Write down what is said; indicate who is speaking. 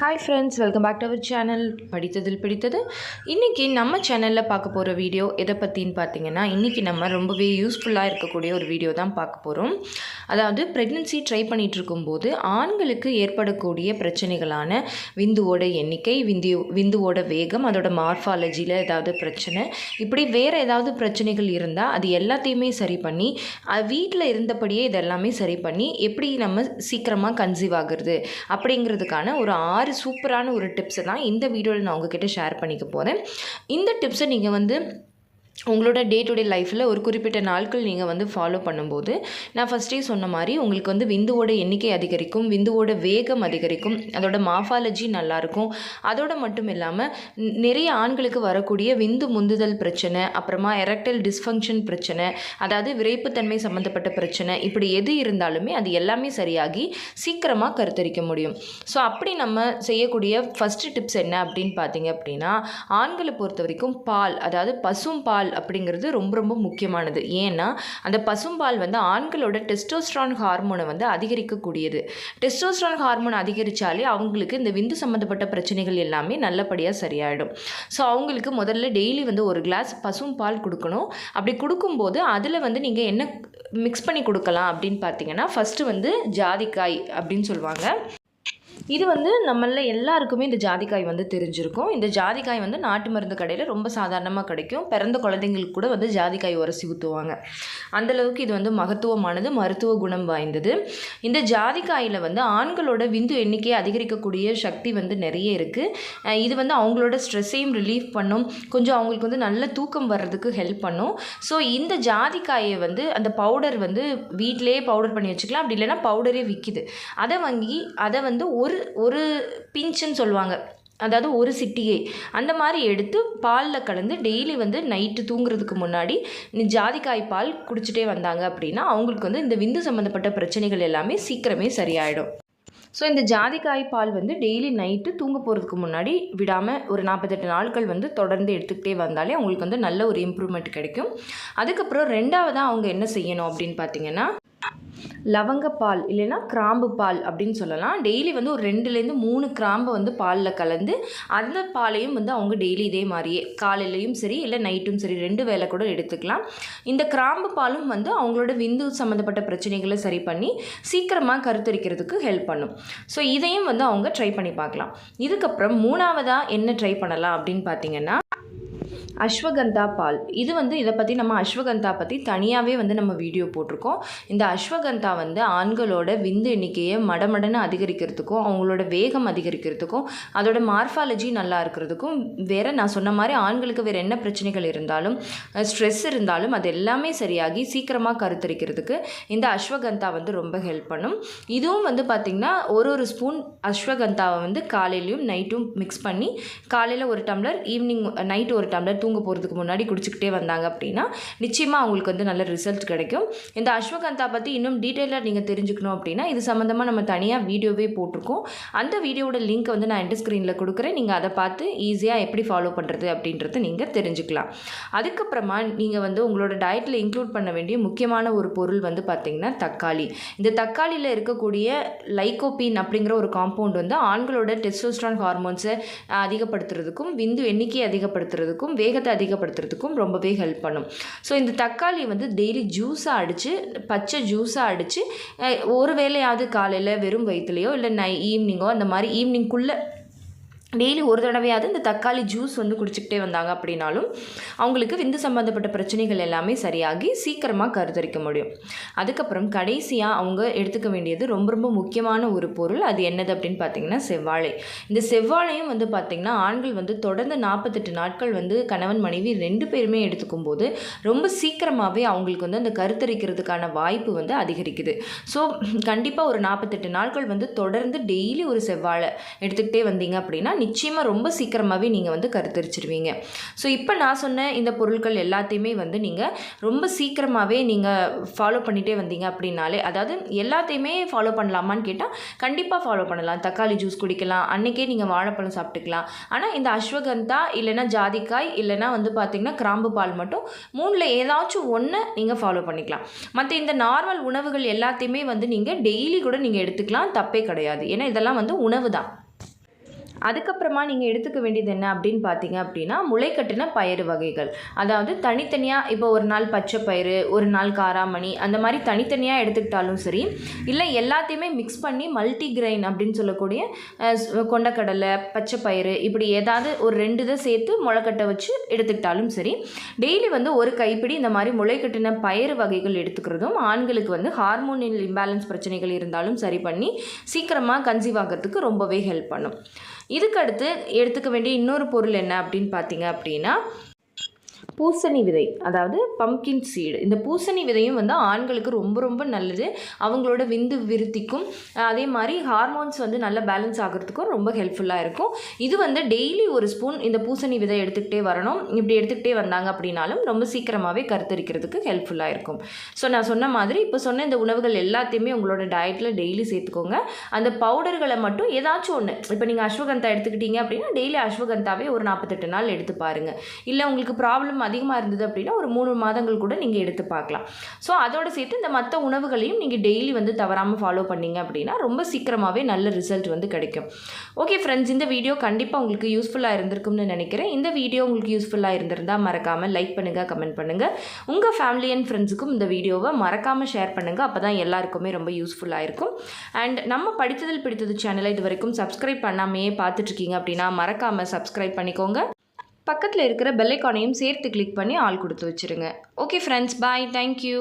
Speaker 1: Hi friends welcome back to our channel படித்ததில் பிடித்தது. இன்றைக்கி நம்ம சேனலில் பார்க்க போகிற வீடியோ எதை பற்றின்னு பார்த்தீங்கன்னா இன்றைக்கி நம்ம ரொம்பவே யூஸ்ஃபுல்லாக இருக்கக்கூடிய ஒரு வீடியோ தான் பார்க்க போகிறோம் அதாவது ப்ரெக்னென்சி ட்ரை பண்ணிகிட்டு இருக்கும்போது ஆண்களுக்கு ஏற்படக்கூடிய பிரச்சனைகளான விந்துவோட எண்ணிக்கை விந்து விந்துவோட வேகம் அதோட மார்ஃபாலஜியில் ஏதாவது பிரச்சனை இப்படி வேறு ஏதாவது பிரச்சனைகள் இருந்தால் அது எல்லாத்தையுமே சரி பண்ணி வீட்டில் இருந்தபடியே இதெல்லாமே சரி பண்ணி எப்படி நம்ம சீக்கிரமாக கன்சீவ் ஆகுறது அப்படிங்கிறதுக்கான ஒரு ஆறு சூப்பரான ஒரு டிப்ஸை தான் இந்த வீடியோவில் நான் உங்ககிட்ட ஷேர் பண்ணிக்க போகிறேன் இந்த டிப்ஸை நீங்கள் வந்து உங்களோட டே டு டே லைஃப்பில் ஒரு குறிப்பிட்ட நாட்கள் நீங்கள் வந்து ஃபாலோ பண்ணும்போது நான் ஃபஸ்ட்டே சொன்ன மாதிரி உங்களுக்கு வந்து விந்துவோட எண்ணிக்கை அதிகரிக்கும் விந்துவோட வேகம் அதிகரிக்கும் அதோட மாஃபாலஜி நல்லாயிருக்கும். அதோட மட்டும் இல்லாமல் நிறைய ஆண்களுக்கு வரக்கூடிய விந்து முந்துதல் பிரச்சனை அப்புறமா எரக்டல் டிஸ்ஃபங்க்ஷன் பிரச்சனை அதாவது விரைப்புத்தன்மை சம்மந்தப்பட்ட பிரச்சனை இப்படி எது இருந்தாலுமே அது எல்லாமே சரியாகி சீக்கிரமாக கருத்தரிக்க முடியும். ஸோ அப்படி நம்ம செய்யக்கூடிய ஃபஸ்ட்டு டிப்ஸ் என்ன அப்படின்னு பார்த்தீங்க அப்படின்னா ஆண்களை பொறுத்த வரைக்கும் பால் அதாவது பசும் பால் அப்படிங்கிறது ரொம்ப ரொம்ப முக்கியமானது. ஏன்னா அந்த பசும்பால் வந்து ஆண்களோட டெஸ்டோஸ்ட்ரான் ஹார்மோனை வந்து அதிகரிக்கக்கூடியது. டெஸ்டோஸ்ட்ரான் ஹார்மோன் அதிகரித்தாலே அவங்களுக்கு இந்த விந்து சம்மந்தப்பட்ட பிரச்சனைகள் எல்லாமே நல்லபடியாக சரியாயிடும். ஸோ அவங்களுக்கு முதல்ல டெய்லி வந்து ஒரு கிளாஸ் பசும்பால் கொடுக்கணும். அப்படி கொடுக்கும்போது அதில் வந்து நீங்கள் என்ன மிக்ஸ் பண்ணி கொடுக்கலாம் அப்படின்னு பார்த்தீங்கன்னா ஃபஸ்ட்டு வந்து ஜாதிக்காய் அப்படின்னு சொல்லுவாங்க. இது வந்து நம்மள எல்லாருக்குமே இந்த ஜாதிக்காய் வந்து தெரிஞ்சிருக்கும். இந்த ஜாதிக்காய் வந்து நாட்டு மருந்து கடையில் ரொம்ப சாதாரணமாக கிடைக்கும். பிறந்த குழந்தைங்களுக்கு கூட வந்து ஜாதிக்காய் உரசி ஊற்றுவாங்க அந்தளவுக்கு இது வந்து மகத்துவமானது மருத்துவ குணம் வாய்ந்தது. இந்த ஜாதிக்காயில் வந்து ஆண்களோட விந்து எண்ணிக்கையை அதிகரிக்கக்கூடிய சக்தி வந்து நிறைய இருக்குது இது வந்து அவங்களோட ஸ்ட்ரெஸ்ஸையும் ரிலீஃப் பண்ணும். கொஞ்சம் அவங்களுக்கு வந்து நல்ல தூக்கம் வர்றதுக்கு ஹெல்ப் பண்ணும். ஸோ இந்த ஜாதிக்காயை வந்து அந்த பவுடர் வந்து வீட்டிலேயே பவுடர் பண்ணி வச்சுக்கலாம். அப்படி இல்லைன்னா பவுடரே விற்கிது அதை வாங்கி அதை வந்து ஒரு ஒரு பிஞ்சுன்னு சொல்லுவாங்க. அதாவது ஒரு சிட்டிகை அந்த மாதிரி எடுத்து பாலில் கலந்து டெய்லி வந்து நைட்டு தூங்குறதுக்கு முன்னாடி நீ ஜாதிக்காய் பால் குடிச்சிட்டே வந்தாங்க அப்படின்னா அவங்களுக்கு வந்து இந்த விந்து சம்மந்தப்பட்ட பிரச்சனைகள் எல்லாமே சீக்கிரமே சரியாயிடும். ஸோ இந்த ஜாதிக்காய் பால் வந்து டெய்லி நைட்டு தூங்க போகிறதுக்கு முன்னாடி விடாமல் ஒரு நாற்பத்தெட்டு நாட்கள் வந்து தொடர்ந்து எடுத்துக்கிட்டே வந்தாலே அவங்களுக்கு வந்து நல்ல ஒரு இம்ப்ரூவ்மெண்ட் கிடைக்கும். அதுக்கப்புறம் ரெண்டாவதாக அவங்க என்ன செய்யணும் அப்படின்னு பார்த்தீங்கன்னா லவங்கப்பால் இல்லைன்னா கிராம்பு பால் அப்படின்னு சொல்லலாம். டெய்லி வந்து ஒரு ரெண்டுலேருந்து மூணு கிராம்பை வந்து பாலில் கலந்து அந்த பாலையும் வந்து அவங்க டெய்லி இதே மாதிரியே காலையிலையும் சரி இல்லை நைட்டும் சரி ரெண்டு வேளை கூட எடுத்துக்கலாம். இந்த கிராம்பு பாலும் வந்து அவங்களோட விந்து சம்மந்தப்பட்ட பிரச்சனைகளை சரி பண்ணி சீக்கிரமாக கருத்தரிக்கிறதுக்கு ஹெல்ப் பண்ணும். ஸோ இதையும் வந்து அவங்க ட்ரை பண்ணி பார்க்கலாம். இதுக்கப்புறம் மூணாவதாக என்ன ட்ரை பண்ணலாம் அப்படின்னு பார்த்தீங்கன்னா அஸ்வகந்தா பால். இது வந்து இதை பற்றி நம்ம அஸ்வகந்தா பற்றி தனியாகவே வந்து நம்ம வீடியோ போட்டிருக்கோம். இந்த அஸ்வகந்தா வந்து ஆண்களோட விந்து எண்ணிக்கையை மடமடன்னு அதிகரிக்கிறதுக்கும் அவங்களோட வேகம் அதிகரிக்கிறதுக்கும் அதோட மார்ஃபாலஜி நல்லா இருக்கிறதுக்கும் வேறு நான் சொன்ன மாதிரி ஆண்களுக்கு வேறு என்ன பிரச்சனைகள் இருந்தாலும் ஸ்ட்ரெஸ் இருந்தாலும் அது எல்லாமே சரியாகி சீக்கிரமாக கருத்தரிக்கிறதுக்கு இந்த அஸ்வகந்தா வந்து ரொம்ப ஹெல்ப் பண்ணும். இதுவும் வந்து பார்த்திங்கன்னா ஒரு ஒரு ஸ்பூன் அஸ்வகந்தாவை வந்து காலையிலையும் நைட்டும் மிக்ஸ் பண்ணி காலையில் ஒரு டம்ளர் ஈவினிங் நைட்டு ஒரு டம்ளர் தூங்க போகிறதுக்கு முன்னாடி குடிச்சிக்கிட்டே வந்தாங்க அப்படின்னா நிச்சயமாக அவங்களுக்கு வந்து நல்ல ரிசல்ட் கிடைக்கும். இந்த அஸ்வகந்தா பற்றி இன்னும் டீட்டெயிலாக நீங்கள் தெரிஞ்சுக்கணும் அப்படின்னா இது சம்மந்தமாக நம்ம தனியாக வீடியோவே போட்டிருக்கோம். அந்த வீடியோவோட லிங்க் வந்து நான் எண்ட் ஸ்க்ரீனில் கொடுக்குறேன். நீங்கள் அதை பார்த்து ஈஸியாக எப்படி ஃபாலோ பண்ணுறது அப்படின்றத நீங்கள் தெரிஞ்சுக்கலாம். அதுக்கப்புறமா நீங்கள் வந்து உங்களோட டயட்டில் இன்க்ளூட் பண்ண வேண்டிய முக்கியமான ஒரு பொருள் வந்து பார்த்திங்கன்னா தக்காளி. இந்த தக்காளியில் இருக்கக்கூடிய லைகோபின் அப்படிங்கிற ஒரு காம்பவுண்ட் வந்து ஆண்களோட டெஸ்டோஸ்ட்ரான் ஹார்மோன்ஸை அதிகப்படுத்துறதுக்கும் விந்து எண்ணிக்கையை அதிகப்படுத்துறதுக்கும் வேகத்தை அதிகப்படுத்துறதுக்கும் ரொம்பவே ஹெல்ப் பண்ணும். ஸோ இந்த தக்காளி வந்து டெய்லி ஜூஸாக அடித்து பச்சை ஜூஸாக அடித்து ஒரு வேளையாவது காலையில் வெறும் வயிற்றுலையோ இல்லை நை ஈவினிங்கோ அந்த மாதிரி ஈவினிங்குள்ளே டெய்லி ஒரு தடவையாவது இந்த தக்காளி ஜூஸ் வந்து குடிச்சிக்கிட்டே வந்தாங்க அப்படின்னாலும் அவங்களுக்கு விந்து சம்மந்தப்பட்ட பிரச்சனைகள் எல்லாமே சரியாகி சீக்கிரமாக கருத்தரிக்க முடியும். அதுக்கப்புறம் கடைசியாக அவங்க எடுத்துக்க வேண்டியது ரொம்ப ரொம்ப முக்கியமான ஒரு பொருள். அது என்னது அப்படின்னு பார்த்தீங்கன்னா செவ்வாழை. இந்த செவ்வாழையும் வந்து பார்த்திங்கன்னா ஆண்கள் வந்து தொடர்ந்து நாற்பத்தெட்டு நாட்கள் வந்து கணவன் மனைவி ரெண்டு பேருமே எடுத்துக்கும் போது ரொம்ப சீக்கிரமாகவே அவங்களுக்கு வந்து அந்த கருத்தரிக்கிறதுக்கான வாய்ப்பு வந்து அதிகரிக்குது. ஸோ கண்டிப்பாக ஒரு நாற்பத்தெட்டு நாட்கள் வந்து தொடர்ந்து டெய்லி ஒரு செவ்வாழை எடுத்துக்கிட்டே வந்தீங்க அப்படின்னா நிச்சயமாக ரொம்ப சீக்கிரமாகவே நீங்கள் வந்து கருத்தரிச்சிருவீங்க. ஸோ இப்போ நான் சொன்ன இந்த பொருட்கள் எல்லாத்தையுமே வந்து நீங்கள் ரொம்ப சீக்கிரமாகவே நீங்கள் ஃபாலோ பண்ணிகிட்டே வந்தீங்க அப்படின்னாலே அதாவது எல்லாத்தையுமே ஃபாலோ பண்ணலாமான்னு கேட்டால் கண்டிப்பாக ஃபாலோ பண்ணலாம். தக்காளி ஜூஸ் குடிக்கலாம் அன்றைக்கே நீங்கள் வாழைப்பழம் சாப்பிட்டுக்கலாம். ஆனால் இந்த அஸ்வகந்தா இல்லைன்னா ஜாதிக்காய் இல்லைன்னா வந்து பார்த்திங்கன்னா கிராம்பு பால் மட்டும் மூணில் ஏதாச்சும் ஒன்று நீங்கள் ஃபாலோ பண்ணிக்கலாம். மற்ற இந்த நார்மல் உணவுகள் எல்லாத்தையுமே வந்து நீங்கள் டெய்லி கூட நீங்கள் எடுத்துக்கலாம். தப்பே கிடையாது. ஏன்னா இதெல்லாம் வந்து உணவு தான். அதுக்கப்புறமா நீங்கள் எடுத்துக்க வேண்டியது என்ன அப்படின்னு பார்த்தீங்க அப்படின்னா முளைக்கட்டின பயிறு வகைகள். அதாவது தனித்தனியாக இப்போ ஒரு நாள் பச்சை பயிறு ஒரு நாள் காராமணி அந்த மாதிரி தனித்தனியாக எடுத்துக்கிட்டாலும் சரி இல்லை எல்லாத்தையுமே மிக்ஸ் பண்ணி மல்டி கிரைன் அப்படின்னு சொல்லக்கூடிய கொண்டக்கடலை பச்சை பயிறு இப்படி ஏதாவது ஒரு ரெண்டு இதை சேர்த்து முளைக்கட்டை வச்சு எடுத்துக்கிட்டாலும் சரி டெய்லி வந்து ஒரு கைப்பிடி இந்த மாதிரி முளைக்கட்டின பயிறு வகைகள் எடுத்துக்கிறதும் ஆண்களுக்கு வந்து ஹார்மோனியல் இம்பேலன்ஸ் பிரச்சனைகள் இருந்தாலும் சரி பண்ணி சீக்கிரமாக கன்சீவ் ஆகிறதுக்கு ரொம்பவே ஹெல்ப் பண்ணும். இதுக்கடுத்து எடுத்துக்க வேண்டிய இன்னொரு பொருள் என்ன அப்படின்னு பார்த்தீங்க அப்படின்னா பூசணி விதை அதாவது பம்கின் சீடு இந்த பூசணி விதையும் வந்து ஆண்களுக்கு ரொம்ப ரொம்ப நல்லது. அவங்களோட விந்து விருத்திக்கும் அதே மாதிரி ஹார்மோன்ஸ் வந்து நல்ல பேலன்ஸ் ஆகிறதுக்கும் ரொம்ப ஹெல்ப்ஃபுல்லாக இருக்கும். இது வந்து டெய்லி ஒரு ஸ்பூன் இந்த பூசணி விதை எடுத்துக்கிட்டே வரணும். இப்படி எடுத்துக்கிட்டே வந்தாங்க அப்படின்னாலும் ரொம்ப சீக்கிரமாகவே கருத்தரிக்கிறதுக்கு ஹெல்ப்ஃபுல்லாக இருக்கும். ஸோ நான் சொன்ன மாதிரி இப்போ சொன்ன இந்த உணவுகள் எல்லாத்தையுமே உங்களோட டயட்டில் டெய்லி சேர்த்துக்கோங்க. அந்த பவுடர்களை மட்டும் ஏதாச்சும் ஒன்று இப்போ நீங்கள் அஸ்வகந்தா எடுத்துக்கிட்டீங்க அப்படின்னா டெய்லி அஸ்வகந்தாவே ஒரு நாற்பத்தெட்டு நாள் எடுத்து பாருங்கள் இல்லை உங்களுக்கு ப்ராப்ளம் அதிகமாக இருந்தது அப்படின்னா ஒரு மூணு மாதங்கள் கூட நீங்கள் எடுத்து பார்க்கலாம். ஸோ அதோட சேர்த்து இந்த மற்ற உணவுகளையும் நீங்கள் டெய்லி வந்து தவறாமல் ஃபாலோ பண்ணீங்க அப்படின்னா ரொம்ப சீக்கிரமாகவே நல்ல ரிசல்ட் வந்து கிடைக்கும். ஓகே ஃப்ரெண்ட்ஸ் இந்த வீடியோ கண்டிப்பாக உங்களுக்கு யூஸ்ஃபுல்லாக இருந்திருக்கும்னு நினைக்கிறேன். இந்த வீடியோ உங்களுக்கு யூஸ்ஃபுல்லாக இருந்திருந்தால் மறக்காமல் லைக் பண்ணுங்கள் கமெண்ட் பண்ணுங்கள் உங்கள் ஃபேமிலி அண்ட் ஃப்ரெண்ட்ஸுக்கும் இந்த வீடியோவை மறக்காமல் ஷேர் பண்ணுங்கள் அப்போ தான் எல்லாருக்குமே ரொம்ப யூஸ்ஃபுல்லாக இருக்கும். அண்ட் நம்ம படித்ததில் பிடித்தது சேனலை இது வரைக்கும் சப்ஸ்கிரைப் பண்ணாமையே பார்த்துட்ருக்கீங்க அப்படின்னா மறக்காமல் சப்ஸ்கிரைப் பண்ணிக்கோங்க. பக்கத்தில் இருக்கிற பெல்லைக்கானையும் சேர்த்து கிளிக் பண்ணி ஆள் கொடுத்து வச்சுருங்க. Okay friends bye thank you